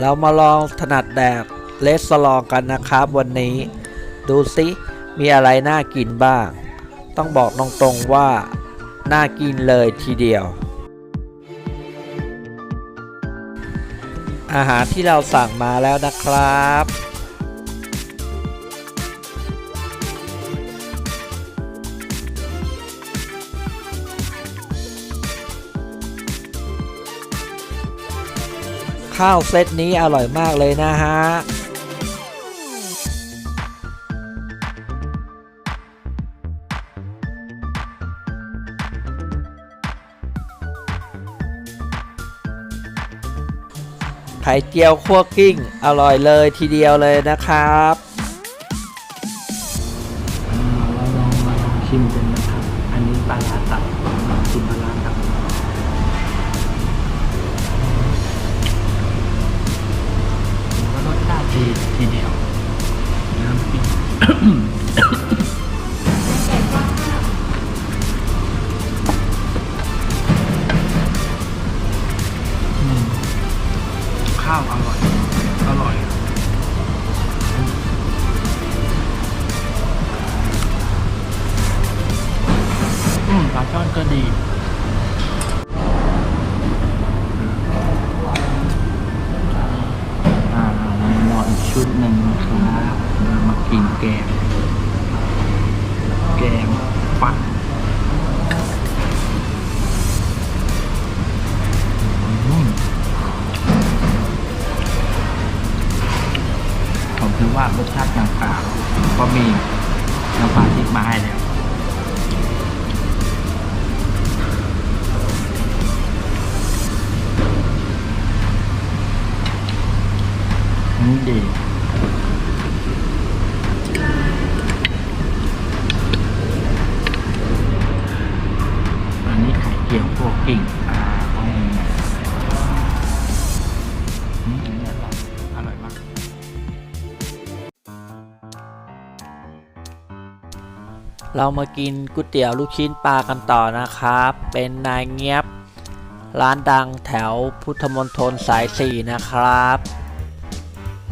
เรามาลองถนัดแดกเลสลองกันนะครับวันนี้ ดูซิมีอะไรน่ากินบ้าง ต้องบอกตรงๆว่า น่ากินเลยทีเดียว อาหารที่เราสั่งมาแล้วนะครับ ข้าวเซตนี้อร่อยมากเลยนะฮะไข่เจียวคั่วกิ้ง อร่อยเลยทีเดียวเลยนะครับเราลองมาลองชิมกันนะครับ อันนี้ปลาร้าตับลองชิมปลาร้าตับ ข้าวอร่อย อร่อย อืมปลาช่อนก็ดีอ่าเรารออีกชุดหนึ่งนะครับมากินแกง ผมคิดว่ารสชาติกลางๆก็มีน้ำปลาที่มาให้แล้วนนี้ดีอันนี้ไข่เจียวพวกกิ่งอ่า เรามากินก๋วยเตี๋ยวลูกชิ้นปลากันต่อนะครับ เป็นนายเงียบ ร้านดังแถวพุทธมณฑลสาย 4 นะครับ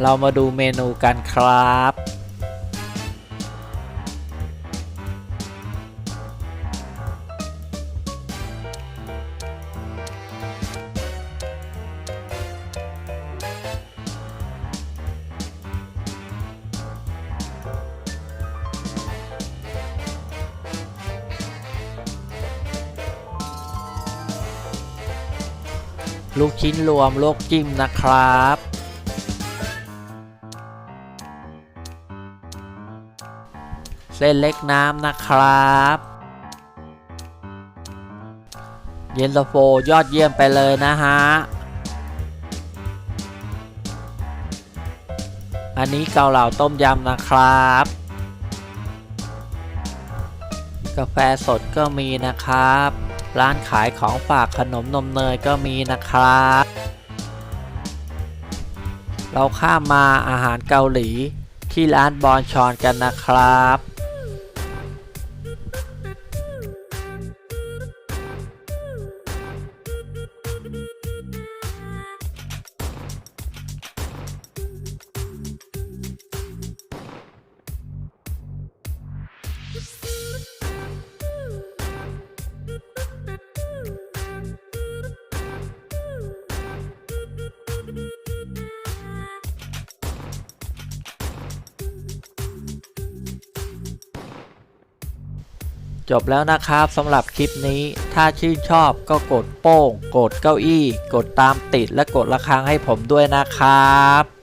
เรามาดูเมนูกันครับ ลูกชิ้นรวมโลกจิ้มนะครับ เส้นเล็กน้ำนะครับ เย็นตาโฟยอดเยี่ยมไปเลยนะฮะ อันนี้เกาเหลาต้มยำนะครับ กาแฟสดก็มีนะครับ ร้านขายของฝากขนมนมเนยก็มีนะครับ เราข้ามมาอาหารเกาหลีที่ร้านบอนชอนกันนะครับ จบแล้วนะครับสำหรับคลิปนี้ ถ้าชื่นชอบก็กดโป้ง กดเก้าอี้ กดตามติดและกดระฆังให้ผมด้วยนะครับ